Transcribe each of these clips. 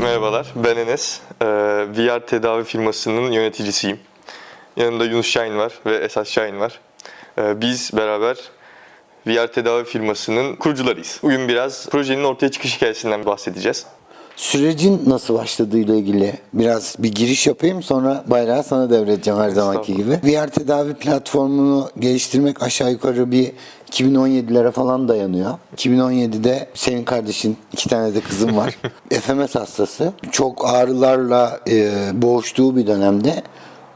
Merhabalar, ben Enes. Ee, VR tedavi firmasının yöneticisiyim. Yanımda Yunus Şahin var ve Esas Şahin var. Ee, biz beraber VR tedavi firmasının kurucularıyız. Bugün biraz projenin ortaya çıkış hikayesinden bahsedeceğiz. Sürecin nasıl başladığıyla ilgili biraz bir giriş yapayım sonra bayrağı sana devredeceğim her zamanki gibi. VR tedavi platformunu geliştirmek aşağı yukarı bir 2017'lere falan dayanıyor. 2017'de senin kardeşin iki tane de kızım var. FMS hastası. Çok ağrılarla e, boğuştuğu bir dönemde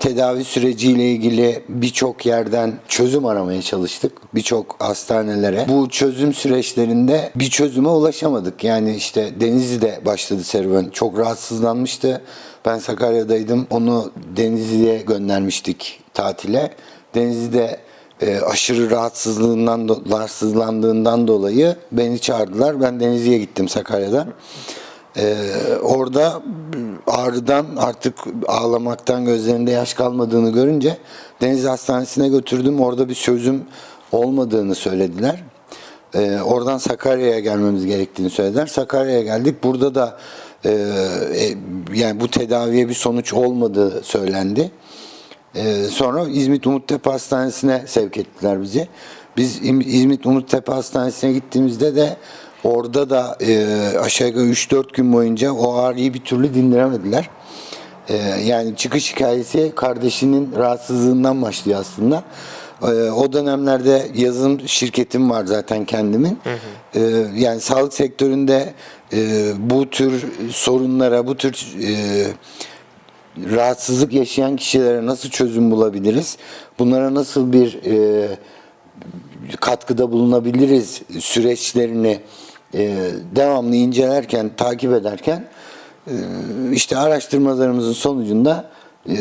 tedavi süreciyle ilgili birçok yerden çözüm aramaya çalıştık. Birçok hastanelere. Bu çözüm süreçlerinde bir çözüme ulaşamadık. Yani işte Denizli'de başladı serüven. Çok rahatsızlanmıştı. Ben Sakarya'daydım. Onu Denizli'ye göndermiştik tatile. Denizli'de e, aşırı rahatsızlığından rahatsızlandığından dolayı beni çağırdılar. Ben Denizli'ye gittim Sakarya'dan. Ee, orada ağrıdan artık ağlamaktan gözlerinde yaş kalmadığını görünce Deniz Hastanesi'ne götürdüm. Orada bir çözüm olmadığını söylediler. Ee, oradan Sakarya'ya gelmemiz gerektiğini söylediler. Sakarya'ya geldik. Burada da e, e, yani bu tedaviye bir sonuç olmadığı söylendi. Ee, sonra İzmit Umuttepe Hastanesi'ne sevk ettiler bizi. Biz İzmit Umuttepe Hastanesi'ne gittiğimizde de orada da e, aşağı yukarı 3-4 gün boyunca o ağrıyı bir türlü dindiremediler. Ee, yani çıkış hikayesi kardeşinin rahatsızlığından başlıyor aslında. Ee, o dönemlerde yazılım şirketim var zaten kendimin. Ee, yani sağlık sektöründe e, bu tür sorunlara, bu tür e, rahatsızlık yaşayan kişilere nasıl çözüm bulabiliriz? Bunlara nasıl bir e, katkıda bulunabiliriz süreçlerini e, devamlı incelerken, takip ederken e, işte araştırmalarımızın sonucunda e,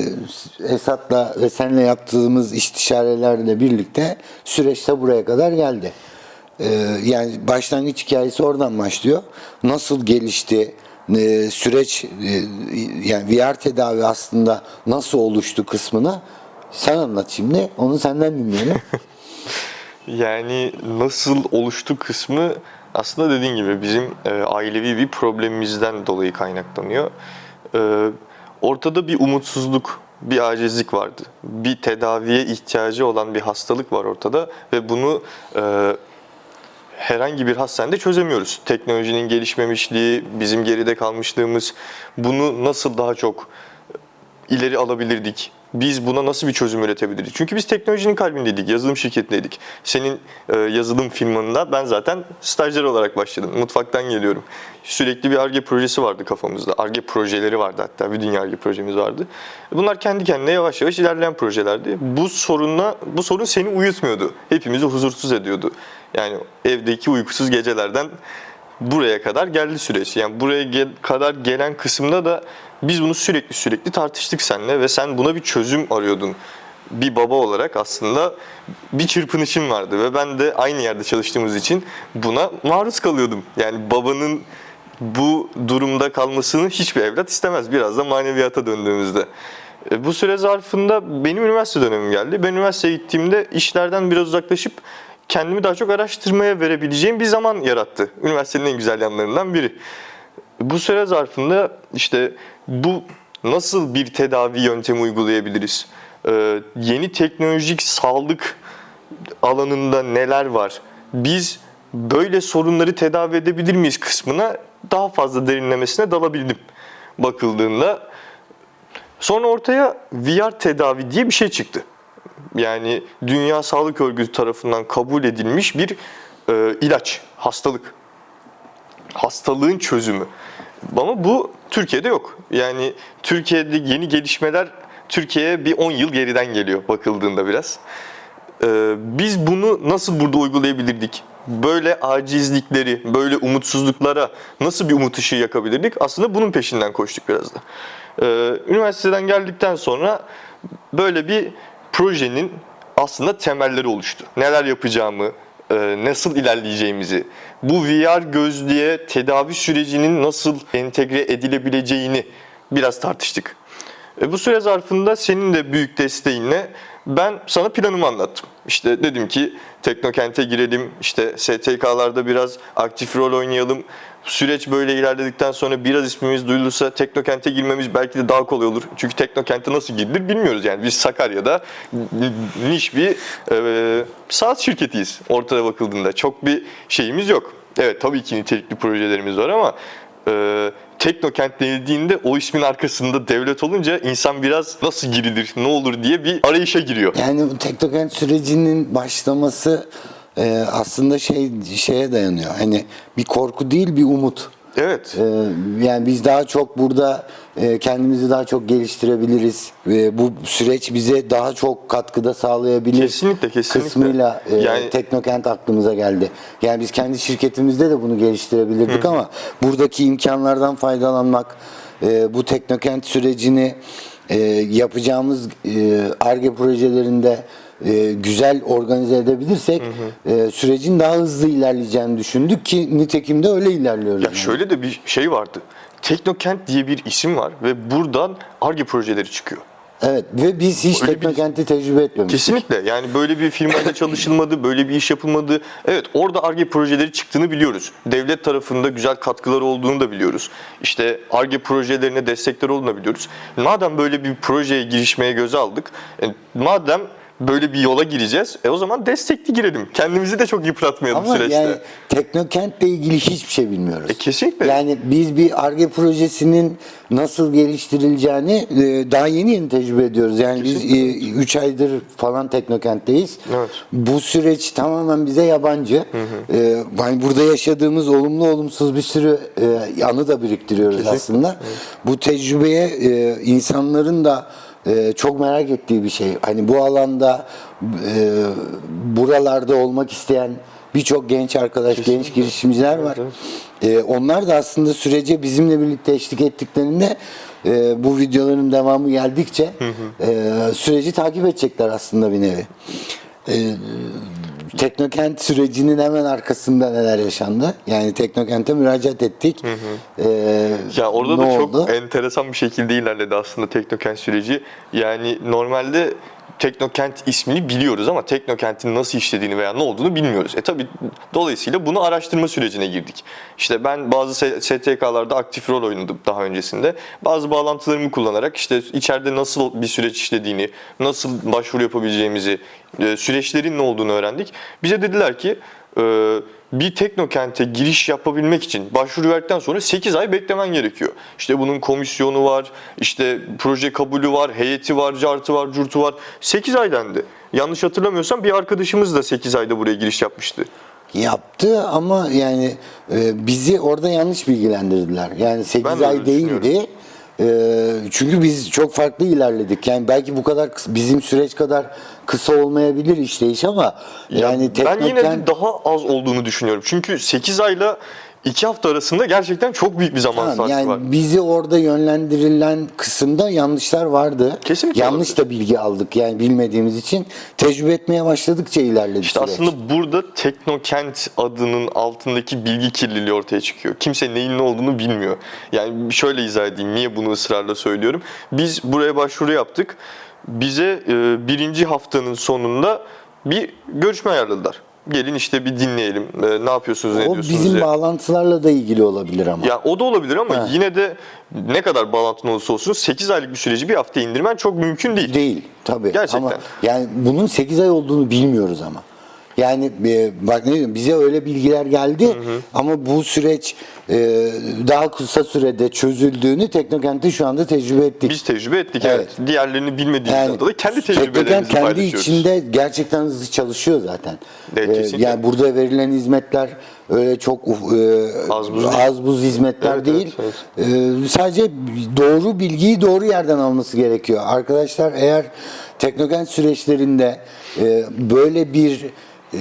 Esat'la ve seninle yaptığımız istişarelerle birlikte süreçte buraya kadar geldi. E, yani başlangıç hikayesi oradan başlıyor. Nasıl gelişti? e, süreç e, yani VR tedavi aslında nasıl oluştu kısmını sen anlat şimdi. Onu senden dinleyelim. Yani nasıl oluştu kısmı aslında dediğin gibi bizim e, ailevi bir problemimizden dolayı kaynaklanıyor. E, ortada bir umutsuzluk, bir acizlik vardı. Bir tedaviye ihtiyacı olan bir hastalık var ortada ve bunu e, herhangi bir hastanede çözemiyoruz. Teknolojinin gelişmemişliği, bizim geride kalmışlığımız bunu nasıl daha çok ileri alabilirdik? Biz buna nasıl bir çözüm üretebilirdik? Çünkü biz teknolojinin kalbindeydik, yazılım şirketindeydik. Senin e, yazılım firmanında ben zaten stajyer olarak başladım. Mutfaktan geliyorum. Sürekli bir ARGE projesi vardı kafamızda. ARGE projeleri vardı hatta. Bir dünya ARGE projemiz vardı. Bunlar kendi kendine yavaş yavaş ilerleyen projelerdi. Bu sorunla bu sorun seni uyutmuyordu. Hepimizi huzursuz ediyordu. Yani evdeki uykusuz gecelerden buraya kadar geldi süreç. Yani buraya gel- kadar gelen kısımda da biz bunu sürekli sürekli tartıştık seninle ve sen buna bir çözüm arıyordun. Bir baba olarak aslında bir çırpınışım vardı ve ben de aynı yerde çalıştığımız için buna maruz kalıyordum. Yani babanın bu durumda kalmasını hiçbir evlat istemez. Biraz da maneviyata döndüğümüzde. E, Bu süre zarfında benim üniversite dönemim geldi. Ben üniversiteye gittiğimde işlerden biraz uzaklaşıp kendimi daha çok araştırmaya verebileceğim bir zaman yarattı. Üniversitenin en güzel yanlarından biri. Bu süre zarfında işte bu nasıl bir tedavi yöntemi uygulayabiliriz? Ee, yeni teknolojik sağlık alanında neler var? Biz böyle sorunları tedavi edebilir miyiz kısmına daha fazla derinlemesine dalabildim bakıldığında. Sonra ortaya VR tedavi diye bir şey çıktı. Yani Dünya Sağlık Örgütü tarafından kabul edilmiş bir e, ilaç, hastalık. Hastalığın çözümü. Ama bu Türkiye'de yok. Yani Türkiye'de yeni gelişmeler Türkiye'ye bir 10 yıl geriden geliyor bakıldığında biraz. Ee, biz bunu nasıl burada uygulayabilirdik? Böyle acizlikleri, böyle umutsuzluklara nasıl bir umut ışığı yakabilirdik? Aslında bunun peşinden koştuk biraz da. Ee, üniversiteden geldikten sonra böyle bir projenin aslında temelleri oluştu. Neler yapacağımı, e, nasıl ilerleyeceğimizi, bu VR gözlüğe tedavi sürecinin nasıl entegre edilebileceğini biraz tartıştık. E, bu süre zarfında senin de büyük desteğinle ben sana planımı anlattım. İşte dedim ki Teknokent'e girelim, işte STK'larda biraz aktif rol oynayalım. Süreç böyle ilerledikten sonra biraz ismimiz duyulursa Teknokent'e girmemiz belki de daha kolay olur. Çünkü Teknokent'e nasıl girilir bilmiyoruz yani. Biz Sakarya'da niş bir e, saat şirketiyiz ortada bakıldığında. Çok bir şeyimiz yok. Evet tabii ki nitelikli projelerimiz var ama e, Teknokent denildiğinde o ismin arkasında devlet olunca insan biraz nasıl girilir, ne olur diye bir arayışa giriyor. Yani bu Teknokent sürecinin başlaması e, aslında şey şeye dayanıyor. Hani bir korku değil bir umut. Evet. Ee, yani biz daha çok burada e, kendimizi daha çok geliştirebiliriz. Ve bu süreç bize daha çok katkıda sağlayabilir. Kesinlikle, kesinlikle. Kısmıyla e, Yani- Teknokent aklımıza geldi. Yani biz kendi şirketimizde de bunu geliştirebilirdik ama buradaki imkanlardan faydalanmak, e, bu Teknokent sürecini e, yapacağımız ARGE projelerinde e, güzel organize edebilirsek e, sürecin daha hızlı ilerleyeceğini düşündük ki nitekim de öyle ilerliyoruz. Ya yani. şöyle de bir şey vardı. Teknokent diye bir isim var ve buradan ARGE projeleri çıkıyor. Evet ve biz hiç Öyle bir- Teknokent'i tecrübe etmemiştik. Kesinlikle. Yani böyle bir firmayla çalışılmadı, böyle bir iş yapılmadı. Evet orada ARGE projeleri çıktığını biliyoruz. Devlet tarafında güzel katkıları olduğunu da biliyoruz. İşte ARGE projelerine destekler olduğunu da biliyoruz. Madem böyle bir projeye girişmeye göze aldık, e, madem böyle bir yola gireceğiz, e o zaman destekli girelim. Kendimizi de çok yıpratmayalım Ama süreçte. yani Teknokent'le ilgili hiçbir şey bilmiyoruz. E, kesinlikle. Yani biz bir ARGE projesinin nasıl geliştirileceğini e, daha yeni yeni tecrübe ediyoruz. Yani biz 3 aydır falan Teknokent'teyiz. Evet. Bu süreç tamamen bize yabancı. E, yani burada yaşadığımız olumlu olumsuz bir sürü e, anı da biriktiriyoruz Kesinlikle. aslında. Bu tecrübeye e, insanların da e, çok merak ettiği bir şey. Hani bu alanda e, buralarda olmak isteyen birçok genç arkadaş, genç girişimciler var. E, onlar da aslında sürece bizimle birlikte eşlik ettiklerinde e, bu videoların devamı geldikçe e, süreci takip edecekler aslında bir nevi. E, Teknokent sürecinin hemen arkasında neler yaşandı? Yani Teknokent'e müracaat ettik. E, Ya orada da oldu? çok enteresan bir şekilde ilerledi aslında Teknokent süreci. Yani normalde Teknokent ismini biliyoruz ama Teknokent'in nasıl işlediğini veya ne olduğunu bilmiyoruz. E tabi dolayısıyla bunu araştırma sürecine girdik. İşte ben bazı STK'larda aktif rol oynadım daha öncesinde. Bazı bağlantılarımı kullanarak işte içeride nasıl bir süreç işlediğini, nasıl başvuru yapabileceğimizi, e, süreçlerin ne olduğunu öğrendik. Bize dediler ki e, bir teknokente giriş yapabilmek için başvuru verdikten sonra 8 ay beklemen gerekiyor. İşte bunun komisyonu var, işte proje kabulü var, heyeti var, cartı var, curtu var. 8 ay dendi. Yanlış hatırlamıyorsam bir arkadaşımız da 8 ayda buraya giriş yapmıştı. Yaptı ama yani e, bizi orada yanlış bilgilendirdiler. Yani 8 Ben de ay değildi. E, çünkü biz çok farklı ilerledik. Yani belki bu kadar kısa- bizim süreç kadar kısa olmayabilir işleyiş ama yani ben yine de Teknokent daha az olduğunu düşünüyorum. Çünkü 8 ayla 2 hafta arasında gerçekten çok büyük bir zaman Tamam, farkı yani var. bizi orada yönlendirilen kısımda yanlışlar vardı. Kesinlikle Yanlış olabilir. da bilgi aldık yani bilmediğimiz için tecrübe etmeye başladıkça ilerledi İşte süreç. aslında burada Teknokent adının altındaki bilgi kirliliği ortaya çıkıyor. Kimse neyin ne olduğunu bilmiyor. Yani şöyle izah edeyim niye bunu ısrarla söylüyorum. Biz buraya başvuru yaptık. Bize e, birinci haftanın sonunda bir görüşme ayarladılar. Gelin işte bir dinleyelim. E, ne yapıyorsunuz, ne o bizim diye. bağlantılarla da ilgili olabilir ama. Ya o da olabilir ama Ha. yine de ne kadar bağlantın olursa olsun 8 aylık bir süreci bir hafta indirmen çok mümkün değil. Değil tabii. Gerçekten. Ama yani bunun 8 ay olduğunu bilmiyoruz ama. Yani e, bak ne diyorum bize öyle bilgiler geldi ama bu süreç e, daha kısa sürede çözüldüğünü Teknokent'te şu anda tecrübe ettik. Biz tecrübe ettik evet. Evet. Diğerlerini bilmediğimizden dolayı kendi Teknokent tecrübelerimizi kendi paylaşıyoruz. içinde gerçekten hızlı çalışıyor zaten. Evet, Ee, kesinlikle. yani burada verilen hizmetler öyle çok e, Az buz az buz hizmetler Evet, değil. evet, Ee, sadece doğru bilgiyi doğru yerden alması gerekiyor. Arkadaşlar eğer Teknokent süreçlerinde e, böyle bir e,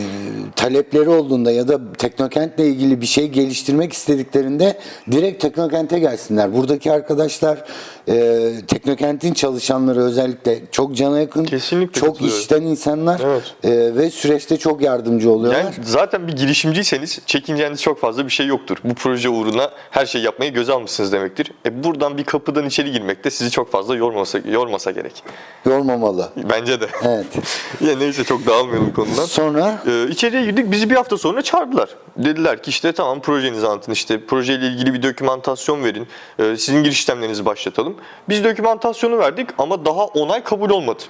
talepleri olduğunda ya da Teknokent'le ilgili bir şey geliştirmek istediklerinde direkt Teknokent'e gelsinler. Buradaki arkadaşlar e, Teknokent'in çalışanları özellikle çok cana yakın, Kesinlikle çok katılıyorum. işten insanlar Evet. e, ve süreçte çok yardımcı oluyorlar. Yani zaten bir girişimciyseniz çekineceğiniz çok fazla bir şey yoktur. Bu proje uğruna her şeyi yapmayı göze almışsınız demektir. E buradan bir kapıdan içeri girmek de sizi çok fazla yormasa, yormasa gerek. Yormamalı. Bence de. Evet. ya neyse çok dağılmayalım konudan. Sonra Ee, içeriye girdik. Bizi bir hafta sonra çağırdılar. Dediler ki işte tamam projenizi anlatın. işte projeyle ilgili bir dokümantasyon verin. Ee, sizin giriş işlemlerinizi başlatalım. Biz dokümantasyonu verdik ama daha onay kabul olmadı.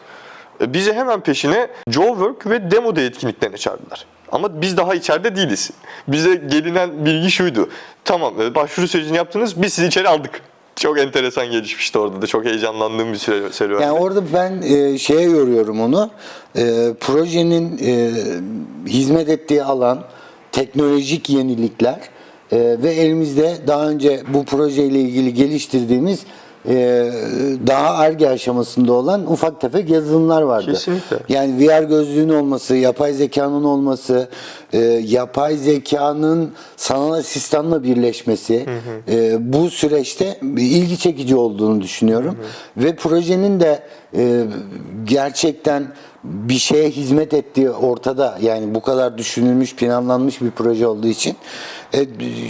Ee, bizi hemen peşine Joe Work ve Demo Day etkinliklerine çağırdılar. Ama biz daha içeride değiliz. Bize gelinen bilgi şuydu. Tamam e, başvuru sürecini yaptınız biz sizi içeri aldık. Çok enteresan gelişmişti orada da. Çok heyecanlandığım bir süre, serüven. Yani orada ben e, şeye yoruyorum onu. E, projenin e, hizmet ettiği alan, teknolojik yenilikler e, ve elimizde daha önce bu projeyle ilgili geliştirdiğimiz daha arge aşamasında olan ufak tefek yazılımlar vardı. Kesinlikle. Yani VR gözlüğün olması, yapay zekanın olması, e, yapay zekanın sanal asistanla birleşmesi e, bu süreçte ilgi çekici olduğunu düşünüyorum. Ve projenin de e, gerçekten bir şeye hizmet ettiği ortada. Yani bu kadar düşünülmüş, planlanmış bir proje olduğu için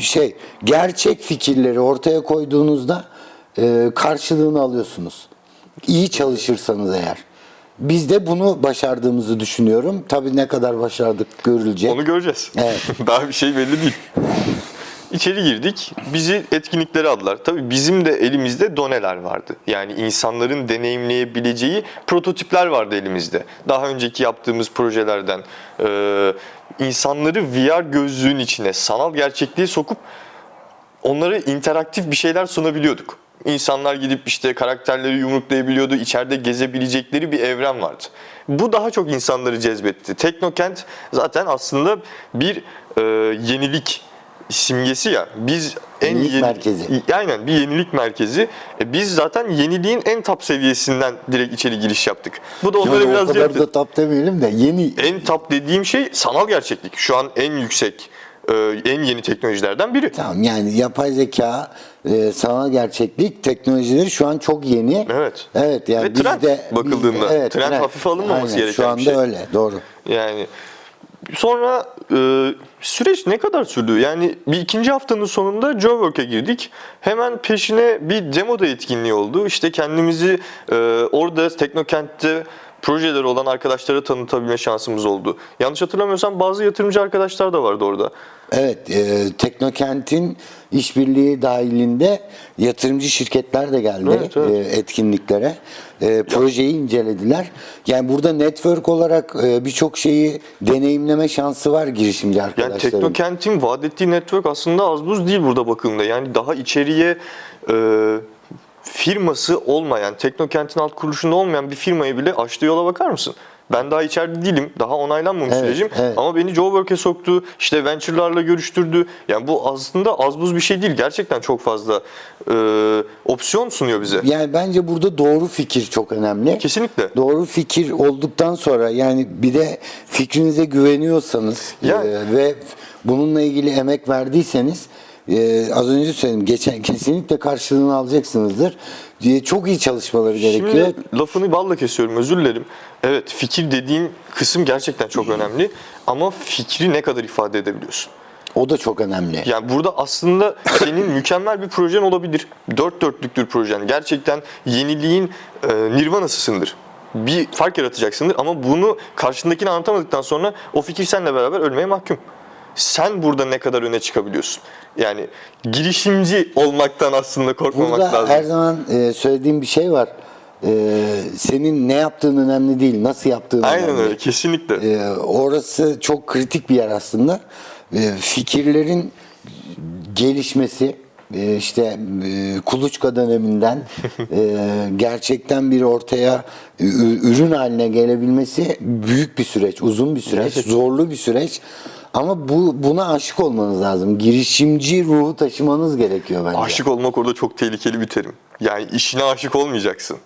şey gerçek fikirleri ortaya koyduğunuzda e, karşılığını alıyorsunuz. İyi çalışırsanız eğer. Biz de bunu başardığımızı düşünüyorum. Tabii ne kadar başardık görülecek. Onu göreceğiz. Evet. Daha bir şey belli değil. İçeri girdik. Bizi etkinliklere aldılar. Tabii bizim de elimizde doneler vardı. Yani insanların deneyimleyebileceği prototipler vardı elimizde. Daha önceki yaptığımız projelerden e, insanları VR gözlüğün içine sanal gerçekliğe sokup onlara interaktif bir şeyler sunabiliyorduk. İnsanlar gidip işte karakterleri yumruklayabiliyordu, içeride gezebilecekleri bir evren vardı. Bu daha çok insanları cezbetti. Teknokent zaten aslında bir e, yenilik simgesi ya. Biz en Yenilik yeni- merkezi. Aynen bir yenilik merkezi. E, biz zaten yeniliğin en top seviyesinden direkt içeri giriş yaptık. Bu da onları Yani o biraz kadar yaptı. da tap demeyelim de yeni En top dediğim şey sanal gerçeklik. Şu an en yüksek, en yeni teknolojilerden biri. Tamam yani yapay zeka, e, sanal gerçeklik teknolojileri şu an çok yeni. Evet. Evet yani Ve trend bizde bakıldığında. Trend hafife alınmaması Aynen, gereken Şu anda bir şey. öyle doğru. Yani sonra e, süreç ne kadar sürdü? Yani bir ikinci haftanın sonunda Joe Work'e girdik. Hemen peşine bir demo da etkinliği oldu. İşte kendimizi e, orada Teknokent'te projeleri olan arkadaşlara tanıtabilme şansımız oldu. Yanlış hatırlamıyorsam bazı yatırımcı arkadaşlar da vardı orada. Evet, e, Teknokent'in işbirliği dahilinde yatırımcı şirketler de geldi Evet, evet. e, etkinliklere. E, projeyi incelediler. Yani burada network olarak e, birçok şeyi deneyimleme şansı var girişimci Yani arkadaşların. Teknokent'in vaat ettiği network aslında az buz değil burada bakıldığında. Yani daha içeriye e, firması olmayan, Teknokent'in alt kuruluşunda olmayan bir firmayı bile açtığı yola bakar mısın? Ben daha içeride değilim. Daha onaylanmamış Evet, sürecim. evet. Ama beni Joe Work'e soktu. işte venture'larla görüştürdü. Yani bu aslında az buz bir şey değil. Gerçekten çok fazla e, opsiyon sunuyor bize. Yani bence burada doğru fikir çok önemli. Kesinlikle. Doğru fikir olduktan sonra yani bir de fikrinize güveniyorsanız Yani- e, ve bununla ilgili emek verdiyseniz e, az önce söyledim geçen kesinlikle karşılığını alacaksınızdır diye çok iyi çalışmaları gerekiyor. Şimdi lafını balla kesiyorum özür dilerim. Evet fikir dediğin kısım gerçekten çok önemli. Ama fikri ne kadar ifade edebiliyorsun? O da çok önemli. Yani burada aslında senin mükemmel bir projen olabilir. Dört dörtlüktür projen. Gerçekten yeniliğin e, nirvanasısındır. Bir fark yaratacaksındır ama bunu karşındakine anlatamadıktan sonra o fikir seninle beraber ölmeye mahkum. Sen burada ne kadar öne çıkabiliyorsun? Yani girişimci olmaktan aslında korkmamak Burada lazım. her zaman e, söylediğim bir şey var. E, senin ne yaptığın önemli değil, nasıl yaptığın Aynen önemli. öyle kesinlikle. E, orası çok kritik bir yer aslında. Fikirlerin gelişmesi, işte kuluçka döneminden gerçekten bir ortaya ürün haline gelebilmesi büyük bir süreç, uzun bir süreç, Gerçekten. zorlu bir süreç. Ama bu buna aşık olmanız lazım. Girişimci ruhu taşımanız gerekiyor bence. Aşık olmak orada çok tehlikeli bir terim. Yani işine aşık olmayacaksın.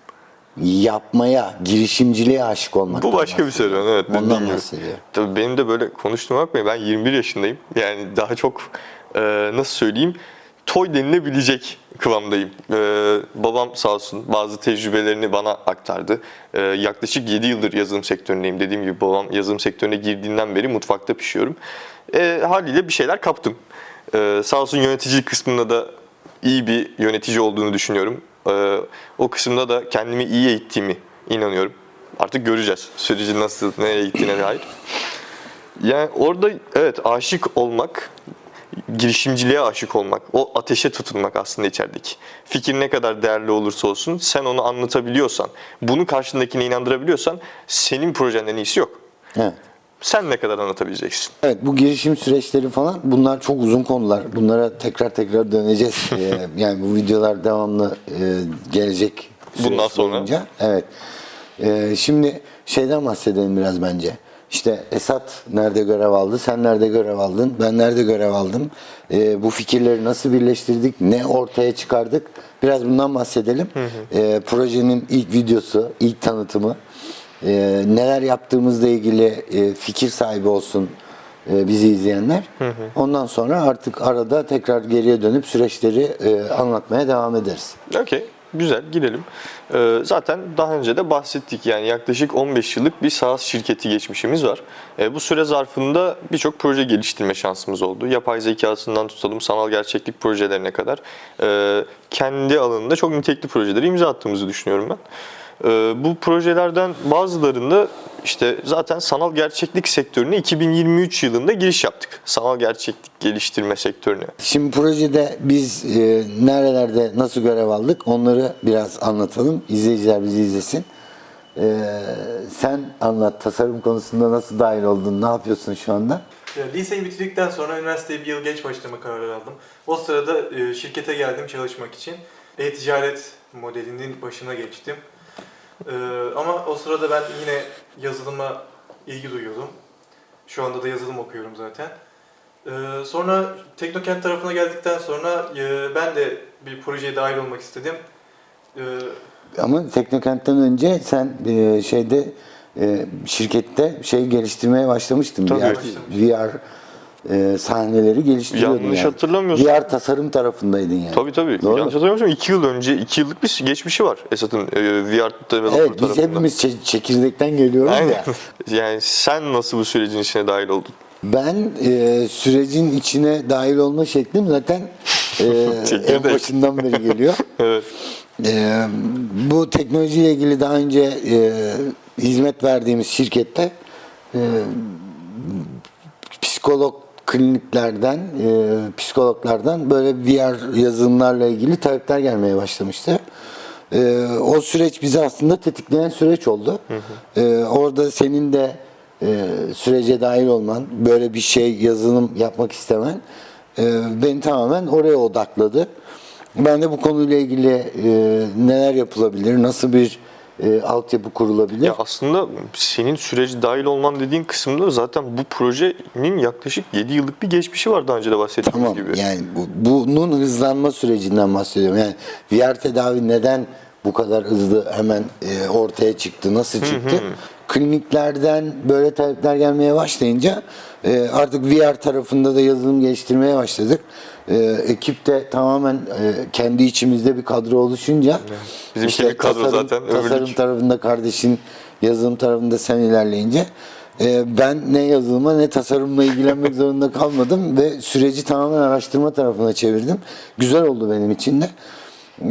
Yapmaya, girişimciliğe aşık olmak. Bu başka bir serüven evet. Ondan bahsediyorum. Tabii benim de böyle konuştuğuma bakmayın ben 21 yaşındayım. Yani daha çok e, nasıl söyleyeyim toy denilebilecek kıvamdayım. E, babam sağ olsun bazı tecrübelerini bana aktardı. E, yaklaşık 7 yıldır yazılım sektöründeyim. Dediğim gibi babam yazılım sektörüne girdiğinden beri mutfakta pişiyorum. E, haliyle bir şeyler kaptım. E, sağ olsun yöneticilik kısmında da iyi bir yönetici olduğunu düşünüyorum. E, o kısımda da kendimi iyi eğittiğimi inanıyorum. Artık göreceğiz sürecin nasıl, nereye gittiğine dair. Yani orada evet aşık olmak, girişimciliğe aşık olmak, o ateşe tutunmak aslında içerideki. Fikir ne kadar değerli olursa olsun sen onu anlatabiliyorsan, bunu karşındakine inandırabiliyorsan senin projenden iyisi yok. Evet. Sen ne kadar anlatabileceksin? Evet bu girişim süreçleri falan bunlar çok uzun konular. Bunlara tekrar tekrar döneceğiz. Ee, yani bu videolar devamlı e, gelecek. Bundan sonra. boyunca. Evet. Ee, şimdi şeyden bahsedelim biraz bence. İşte Esat nerede görev aldı, sen nerede görev aldın, ben nerede görev aldım. Ee, bu fikirleri nasıl birleştirdik, ne ortaya çıkardık. Biraz bundan bahsedelim. Ee, projenin ilk videosu, ilk tanıtımı. Ee, neler yaptığımızla ilgili e, fikir sahibi olsun e, bizi izleyenler. Ondan sonra artık arada tekrar geriye dönüp süreçleri e, anlatmaya devam ederiz. Okey, güzel girelim. Ee, zaten daha önce de bahsettik yani yaklaşık 15 yıllık bir SaaS şirketi geçmişimiz var. Ee, bu süre zarfında birçok proje geliştirme şansımız oldu. Yapay zekasından tutalım sanal gerçeklik projelerine kadar ee, kendi alanında çok nitelikli projeleri imza attığımızı düşünüyorum ben. Ee, bu projelerden bazılarında işte zaten sanal gerçeklik sektörüne 2023 yılında giriş yaptık. Sanal gerçeklik geliştirme sektörüne. Şimdi projede biz e, nerelerde nasıl görev aldık onları biraz anlatalım. İzleyiciler bizi izlesin. E, sen anlat tasarım konusunda nasıl dahil oldun, ne yapıyorsun şu anda? Liseyi bitirdikten sonra üniversiteye bir yıl geç başlama kararı aldım. O sırada e, şirkete geldim çalışmak için. E-ticaret modelinin başına geçtim. E, ama o sırada ben yine yazılıma ilgi duyuyordum. Şu anda da yazılım okuyorum zaten. E, sonra Teknokent tarafına geldikten sonra e, ben de bir projeye dahil olmak istedim. E, Ama Teknokent'ten önce sen e, şeyde e, şirkette şey geliştirmeye başlamıştın. Tabii. VR, VR e, sahneleri geliştiriyordun Yanlış yani. hatırlamıyorsam- VR tasarım tarafındaydın yani. Tabii tabii. Doğru. Yanlış hatırlamıyorsam 2 yıl önce, 2 yıllık bir geçmişi var Esat'ın e, VR developer Evet biz hepimiz çe- çekirdekten geliyoruz Aynen. ya. yani sen nasıl bu sürecin içine dahil oldun? Ben e, sürecin içine dahil olma şeklim zaten e, en Çekirdek. başından beri geliyor. Evet. E, bu teknolojiyle ilgili daha önce e, hizmet verdiğimiz şirkette e, psikolog kliniklerden, e, psikologlardan böyle VR yazılımlarla ilgili talepler gelmeye başlamıştı. E, o süreç bizi aslında tetikleyen süreç oldu. E, orada senin de e, sürece dahil olman, böyle bir şey yazılım yapmak istemen e, beni tamamen oraya odakladı. Ben de bu konuyla ilgili e, neler yapılabilir, nasıl bir e, altyapı kurulabilir? Ya aslında senin sürece dahil olman dediğin kısımda zaten bu projenin yaklaşık 7 yıllık bir geçmişi var daha önce de bahsettiğimiz Tamam gibi. yani bu, bunun hızlanma sürecinden bahsediyorum. Yani VR tedavi neden bu kadar hızlı hemen e, ortaya çıktı, nasıl çıktı? Kliniklerden böyle talepler gelmeye başlayınca e, artık VR tarafında da yazılım geliştirmeye başladık. E, ekip de tamamen e, kendi içimizde bir kadro oluşunca Bizim bir kadro zaten, tasarım ömürlük. tarafında kardeşin, yazılım tarafında sen ilerleyince e, ben ne yazılıma ne tasarımla ilgilenmek zorunda kalmadım ve süreci tamamen araştırma tarafına çevirdim. Güzel oldu benim için de.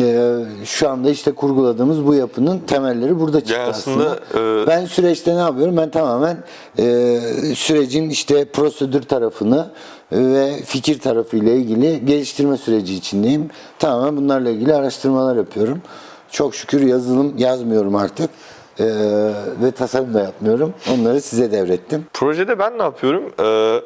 E, şu anda işte kurguladığımız bu yapının temelleri burada çıktı Yani aslında. aslında, e, ben süreçte ne yapıyorum? Ben tamamen e, sürecin işte prosedür tarafını ve fikir tarafıyla ilgili geliştirme süreci içindeyim. Tamamen bunlarla ilgili araştırmalar yapıyorum. Çok şükür yazılım yazmıyorum artık. E, ve tasarım da yapmıyorum. Onları size devrettim. Projede ben ne yapıyorum? Ee,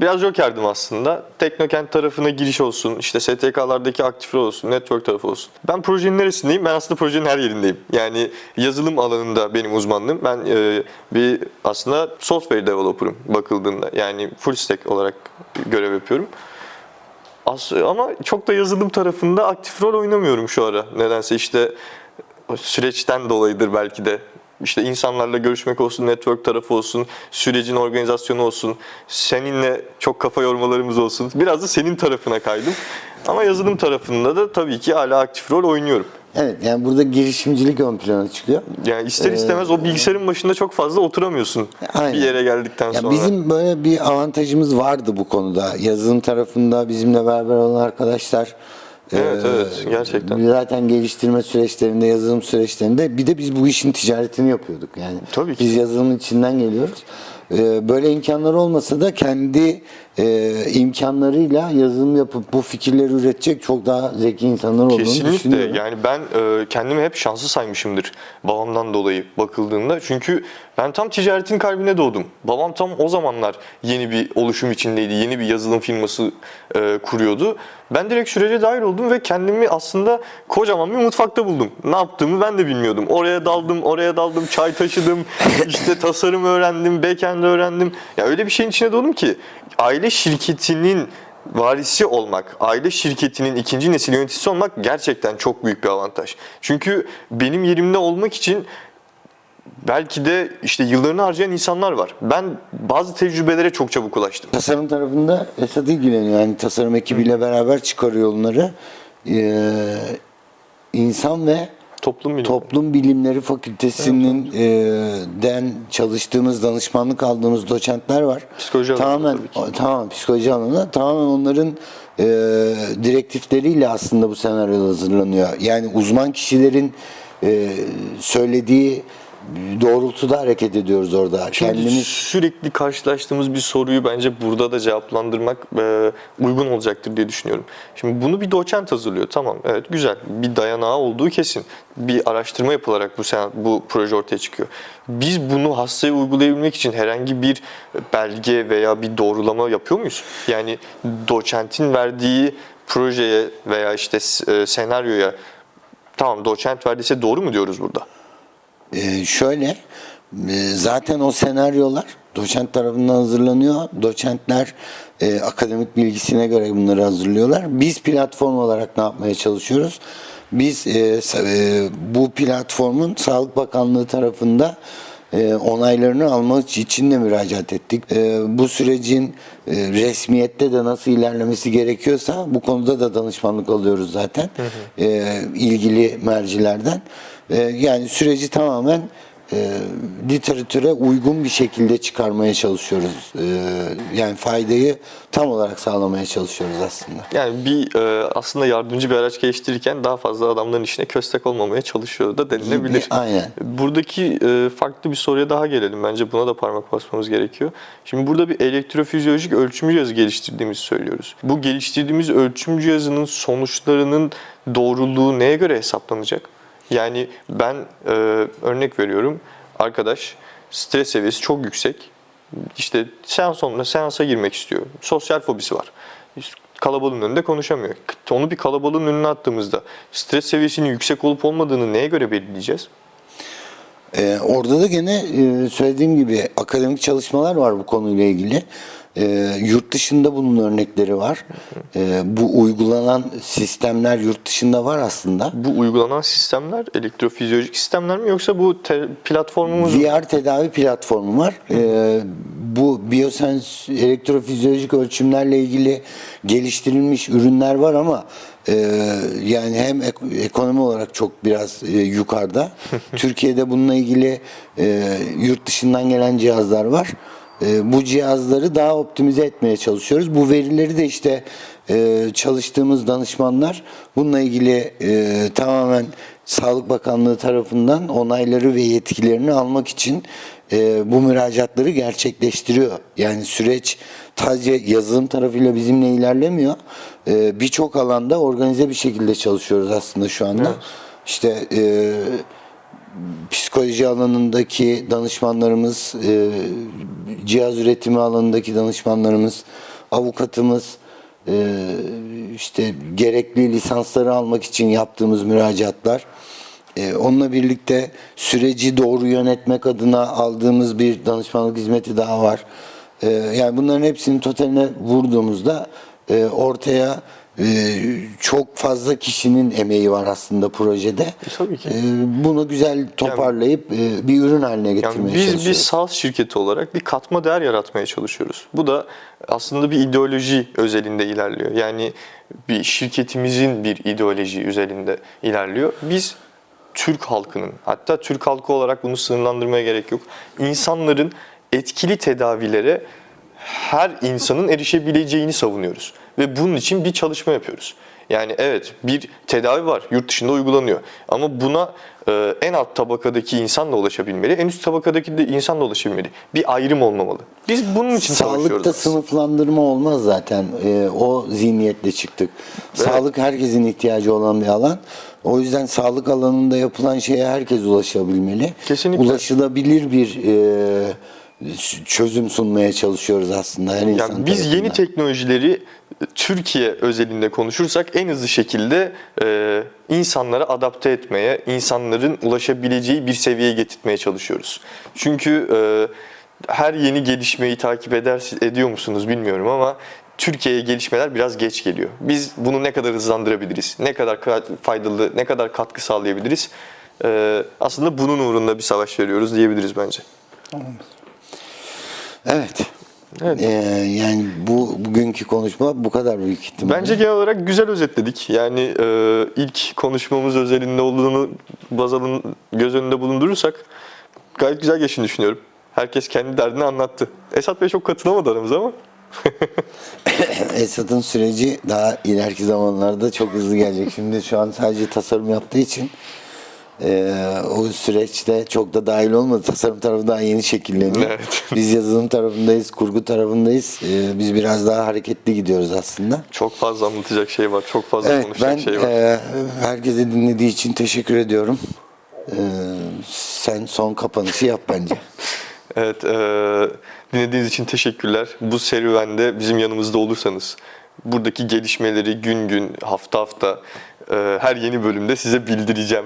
biraz jokerdim aslında. Teknokent tarafına giriş olsun, işte STK'lardaki aktif rol olsun, network tarafı olsun. Ben projenin neresindeyim? Ben aslında projenin her yerindeyim. Yani yazılım alanında benim uzmanlığım. Ben e, bir aslında software developer'ım bakıldığında. Yani full stack olarak görev yapıyorum. As- ama çok da yazılım tarafında aktif rol oynamıyorum şu ara. Nedense işte süreçten dolayıdır belki de. İşte insanlarla görüşmek olsun, network tarafı olsun, sürecin organizasyonu olsun, seninle çok kafa yormalarımız olsun. Biraz da senin tarafına kaydım. Ama yazılım tarafında da tabii ki hala aktif rol oynuyorum. Evet yani burada girişimcilik ön plana çıkıyor. Yani ister istemez o bilgisayarın başında çok fazla oturamıyorsun Aynen. bir yere geldikten Ya sonra. bizim böyle bir avantajımız vardı bu konuda. Yazılım tarafında bizimle beraber olan arkadaşlar Evet, evet, gerçekten. Zaten geliştirme süreçlerinde, yazılım süreçlerinde bir de biz bu işin ticaretini yapıyorduk. Yani Tabii ki. biz yazılımın içinden geliyoruz. e, böyle imkanlar olmasa da kendi e, imkanlarıyla yazılım yapıp bu fikirleri üretecek çok daha zeki insanlar olduğunu Kesinlikle. düşünüyorum. Yani ben e, kendimi hep şanslı saymışımdır babamdan dolayı bakıldığında. Çünkü ben tam ticaretin kalbine doğdum. Babam tam o zamanlar yeni bir oluşum içindeydi. Yeni bir yazılım firması e, kuruyordu. Ben direkt sürece dahil oldum ve kendimi aslında kocaman bir mutfakta buldum. Ne yaptığımı ben de bilmiyordum. Oraya daldım, oraya daldım, çay taşıdım, işte tasarım öğrendim, backend öğrendim. Ya öyle bir şeyin içine doğdum ki aile şirketinin varisi olmak, aile şirketinin ikinci nesil yöneticisi olmak gerçekten çok büyük bir avantaj. Çünkü benim yerimde olmak için belki de işte yıllarını harcayan insanlar var. Ben bazı tecrübelere çok çabuk ulaştım. Tasarım tarafında Esat ilgileniyor. Yani tasarım ekibiyle beraber çıkarıyor onları. Ee, insan ve Toplum bilimi. Toplum Bilimleri Fakültesi'nin e, den çalıştığımız, danışmanlık aldığımız doçentler var. Psikoloji alanında tamamen, ki. Tamam, psikoloji alanında. Tamamen onların e, direktifleriyle aslında bu senaryo hazırlanıyor. Yani uzman kişilerin e, söylediği doğrultuda hareket ediyoruz orada. Şimdi Kendimiz sürekli karşılaştığımız bir soruyu bence burada da cevaplandırmak e, uygun olacaktır diye düşünüyorum. Şimdi bunu bir doçent hazırlıyor. Tamam evet güzel. Bir dayanağı olduğu kesin. Bir araştırma yapılarak bu sen, bu proje ortaya çıkıyor. Biz bunu hastaya uygulayabilmek için herhangi bir belge veya bir doğrulama yapıyor muyuz? Yani doçentin verdiği projeye veya işte e, senaryoya tamam doçent verdiyse doğru mu diyoruz burada? Ee, şöyle e, zaten o senaryolar doçent tarafından hazırlanıyor. Doçentler e, akademik bilgisine göre bunları hazırlıyorlar. Biz platform olarak ne yapmaya çalışıyoruz? Biz e, e, bu platformun Sağlık Bakanlığı tarafında e, onaylarını almak için de müracaat ettik. E, bu sürecin e, resmiyette de nasıl ilerlemesi gerekiyorsa bu konuda da danışmanlık alıyoruz zaten e, ilgili mercilerden. E, yani süreci tamamen e, literatüre uygun bir şekilde çıkarmaya çalışıyoruz. E, yani faydayı tam olarak sağlamaya çalışıyoruz aslında. Yani bir e, aslında yardımcı bir araç geliştirirken daha fazla adamların işine köstek olmamaya çalışıyor da denilebilir. Aynen. Buradaki e, farklı bir soruya daha gelelim. Bence buna da parmak basmamız gerekiyor. Şimdi burada bir elektrofizyolojik ölçüm cihazı geliştirdiğimizi söylüyoruz. Bu geliştirdiğimiz ölçüm cihazının sonuçlarının doğruluğu neye göre hesaplanacak? Yani ben e, örnek veriyorum. Arkadaş stres seviyesi çok yüksek. İşte seans sonunda seansa girmek istiyor. Sosyal fobisi var. Kalabalığın önünde konuşamıyor. Onu bir kalabalığın önüne attığımızda stres seviyesinin yüksek olup olmadığını neye göre belirleyeceğiz? Ee, orada da gene e, söylediğim gibi akademik çalışmalar var bu konuyla ilgili. Ee, yurt dışında bunun örnekleri var. Ee, bu uygulanan sistemler yurt dışında var aslında. Bu uygulanan sistemler elektrofizyolojik sistemler mi yoksa bu te- platformumuz mu? VR tedavi platformu var. Ee, bu biyosens elektrofizyolojik ölçümlerle ilgili geliştirilmiş ürünler var ama e, yani hem ek- ekonomi olarak çok biraz e, yukarıda. Türkiye'de bununla ilgili e, yurt dışından gelen cihazlar var. E, bu cihazları daha optimize etmeye çalışıyoruz. Bu verileri de işte e, çalıştığımız danışmanlar bununla ilgili e, tamamen Sağlık Bakanlığı tarafından onayları ve yetkilerini almak için e, bu müracaatları gerçekleştiriyor. Yani süreç sadece yazılım tarafıyla bizimle ilerlemiyor. E, Birçok alanda organize bir şekilde çalışıyoruz aslında şu anda. İşte e, psikoloji alanındaki danışmanlarımız, e, cihaz üretimi alanındaki danışmanlarımız, avukatımız, e, işte gerekli lisansları almak için yaptığımız müracaatlar, e, onunla birlikte süreci doğru yönetmek adına aldığımız bir danışmanlık hizmeti daha var. Yani bunların hepsinin totaline vurduğumuzda e, ortaya e, çok fazla kişinin emeği var aslında projede. tabii ki. E, bunu güzel toparlayıp e, bir ürün haline getirmeye Yani biz bir çalışıyoruz. SaaS şirketi olarak bir katma değer yaratmaya çalışıyoruz. Bu da aslında bir ideoloji özelinde ilerliyor. Yani bir şirketimizin bir ideoloji özelinde ilerliyor. Biz Türk halkının, hatta Türk halkı olarak bunu sınırlandırmaya gerek yok. İnsanların etkili tedavilere her insanın erişebileceğini savunuyoruz. ve bunun için bir çalışma yapıyoruz. Yani evet bir tedavi var, yurt dışında uygulanıyor. Ama buna e, en alt tabakadaki insan da ulaşabilmeli, en üst tabakadaki de insan da ulaşabilmeli. Bir ayrım olmamalı. Biz bunun için savaşıyoruz. Sağlıkta aslında. sınıflandırma olmaz zaten. Ee, o zihniyetle çıktık. Sağlık herkesin ihtiyacı olan bir alan. O yüzden sağlık alanında yapılan şeye herkes ulaşabilmeli. Kesinlikle. Ulaşılabilir bir e, çözüm sunmaya çalışıyoruz aslında her insan Yani biz yeni tarafından. teknolojileri Türkiye özelinde konuşursak en hızlı şekilde e, insanlara adapte etmeye, insanların ulaşabileceği bir seviyeye getirtmeye çalışıyoruz. Çünkü e, her yeni gelişmeyi takip eder, ediyor musunuz bilmiyorum ama Türkiye'ye gelişmeler biraz geç geliyor. Biz bunu ne kadar hızlandırabiliriz, ne kadar ka- faydalı, ne kadar katkı sağlayabiliriz? E, aslında bunun uğrunda bir savaş veriyoruz diyebiliriz bence. Evet. Evet. Ee, yani bu bugünkü konuşma bu kadar büyük ihtimalle. Bence genel olarak güzel özetledik. Yani e, ilk konuşmamız özelinde olduğunu baz alın, göz önünde bulundurursak gayet güzel geçtiğini düşünüyorum. Herkes kendi derdini anlattı. Esat Bey çok katılamadı aramıza ama. Esat'ın süreci daha ileriki zamanlarda çok hızlı gelecek. Şimdi şu an sadece tasarım yaptığı için e, o süreçte çok da dahil olmadı. Tasarım tarafı daha yeni şekilleniyor. Evet. Biz yazılım tarafındayız, kurgu tarafındayız. E, biz biraz daha hareketli gidiyoruz aslında. Çok fazla anlatacak şey var, çok fazla Evet konuşacak ben şey var. e, herkese dinlediği için teşekkür ediyorum. E, sen son kapanışı yap bence. Evet, e, dinlediğiniz için teşekkürler. Bu serüvende bizim yanımızda olursanız, buradaki gelişmeleri gün gün, hafta hafta, e, her yeni bölümde size bildireceğim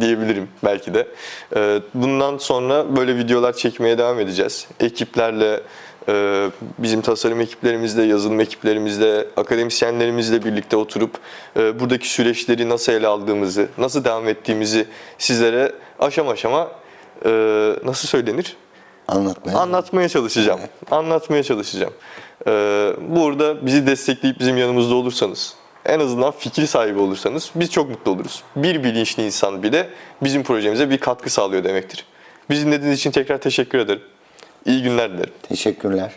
diyebilirim belki de. E, bundan sonra böyle videolar çekmeye devam edeceğiz. Ekiplerle, e, bizim tasarım ekiplerimizle, yazılım ekiplerimizle, akademisyenlerimizle birlikte oturup e, buradaki süreçleri nasıl ele aldığımızı, nasıl devam ettiğimizi sizlere aşama aşama e, nasıl söylenir? Anlatmaya. Anlatmaya çalışacağım. Anlatmaya çalışacağım. Ee, burada bizi destekleyip bizim yanımızda olursanız, en azından fikir sahibi olursanız biz çok mutlu oluruz. Bir bilinçli insan bile bizim projemize bir katkı sağlıyor demektir. Bizi dinlediğiniz için tekrar teşekkür ederim. İyi günler dilerim. Teşekkürler.